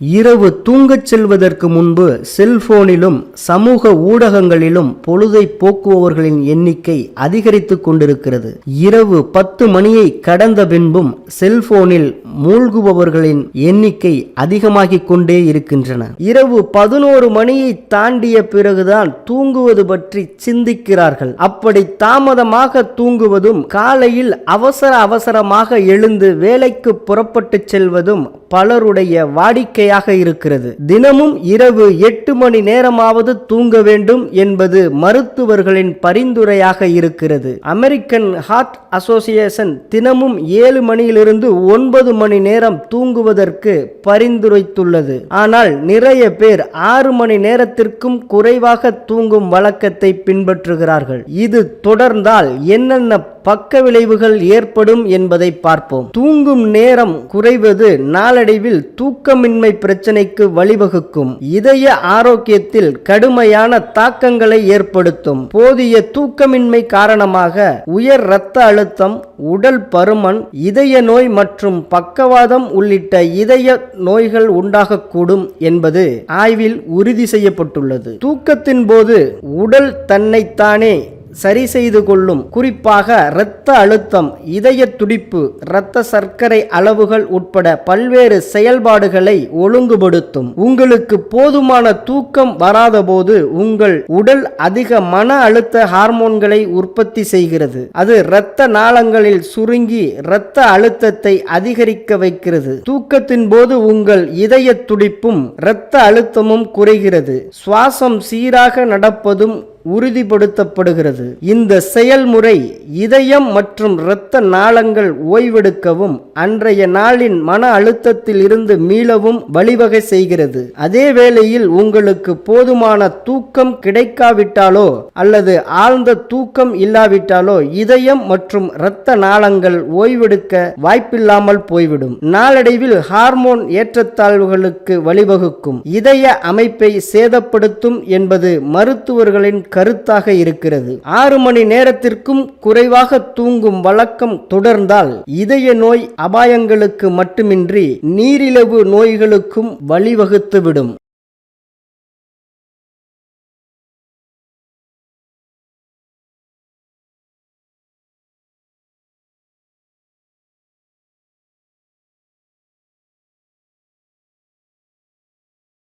இரவு தூங்கச் செல்வதற்கு முன்பு செல்போனிலும் சமூக ஊடகங்களிலும் பொழுதை போக்குபவர்களின் எண்ணிக்கை அதிகரித்துக் கொண்டிருக்கிறது. இரவு பத்து மணியை கடந்த பின்பும் செல்போனில் மூழ்குபவர்களின் எண்ணிக்கை அதிகமாகிக் கொண்டே இருக்கின்றன. இரவு பதினோரு மணியை தாண்டிய பிறகுதான் தூங்குவது பற்றி சிந்திக்கிறார்கள். அப்படி தாமதமாக தூங்குவதும் காலையில் அவசர அவசரமாக எழுந்து வேலைக்கு புறப்பட்டு செல்வதும் பலருடைய வாடிக்கையாக இருக்கிறது. தினமும் இரவு எட்டு மணி நேரமாவது தூங்க வேண்டும் என்பது மருத்துவர்களின் பரிந்துரையாக இருக்கிறது. அமெரிக்கன் ஹார்ட் அசோசியேஷன் தினமும் ஏழு மணியிலிருந்து ஒன்பது மணி நேரம் தூங்குவதற்கு பரிந்துரைத்துள்ளது. ஆனால் நிறைய பேர் ஆறு மணி நேரத்திற்கும் குறைவாக தூங்கும் வழக்கத்தை பின்பற்றுகிறார்கள். இது தொடர்ந்தால் என்னென்ன பக்க விளைவுகள் ஏற்படும் என்பதை பார்ப்போம். தூங்கும் நேரம் குறைவது நாளடைவில் தூக்கமின்மை பிரச்சனைக்கு வழிவகுக்கும். இதய ஆரோக்கியத்தில் கடுமையான தாக்கங்களை ஏற்படுத்தும். போதிய தூக்கமின்மை காரணமாக உயர் இரத்த அழுத்தம் உடல் பருமன் இதய நோய் மற்றும் பக்கவாதம் உள்ளிட்ட இதய நோய்கள் உண்டாகக்கூடும் என்பது ஆய்வில் உறுதி செய்யப்பட்டுள்ளது. தூக்கத்தின் போது உடல் தன்னைத்தானே சரி செய்து கொள்ளும். குறிப்பாக இரத்த அழுத்தம் இதய துடிப்பு இரத்த சர்க்கரை அளவுகள் உட்பட பல்வேறு செயல்பாடுகளை ஒழுங்குபடுத்தும். உங்களுக்கு போதுமான தூக்கம் வராதபோது உங்கள் உடல் அதிக மன அழுத்த ஹார்மோன்களை உற்பத்தி செய்கிறது. அது இரத்த நாளங்களில் சுருங்கி இரத்த அழுத்தத்தை அதிகரிக்க வைக்கிறது. தூக்கத்தின் போது உங்கள் இதய துடிப்பும் இரத்த அழுத்தமும் குறைகிறது. சுவாசம் சீராக நடப்பதும் உறுதிப்படுத்தப்படுகிறது. இந்த செயல்முறை இதயம் மற்றும் இரத்த நாளங்கள் ஓய்வெடுக்கவும் அன்றைய நாளின் மன அழுத்தத்தில் இருந்து மீளவும் வழிவகை செய்கிறது. அதே வேளையில் உங்களுக்கு போதுமான தூக்கம் கிடைக்காவிட்டாலோ அல்லது ஆழ்ந்த தூக்கம் இல்லாவிட்டாலோ இதயம் மற்றும் இரத்த நாளங்கள் ஓய்வெடுக்க வாய்ப்பில்லாமல் போய்விடும். நாளடைவில் ஹார்மோன் ஏற்றத்தாழ்வுகளுக்கு வழிவகுக்கும். இதய அமைப்பை சேதப்படுத்தும் என்பது மருத்துவர்களின் கருத்தாக இருக்கிறது. ஆறு மணி நேரத்திற்கும் குறைவாக தூங்கும் வழக்கம் தொடர்ந்தால் இதய நோய் அபாயங்களுக்கு மட்டுமின்றி நீரிழிவு நோய்களுக்கும் வழிவகுத்துவிடும்.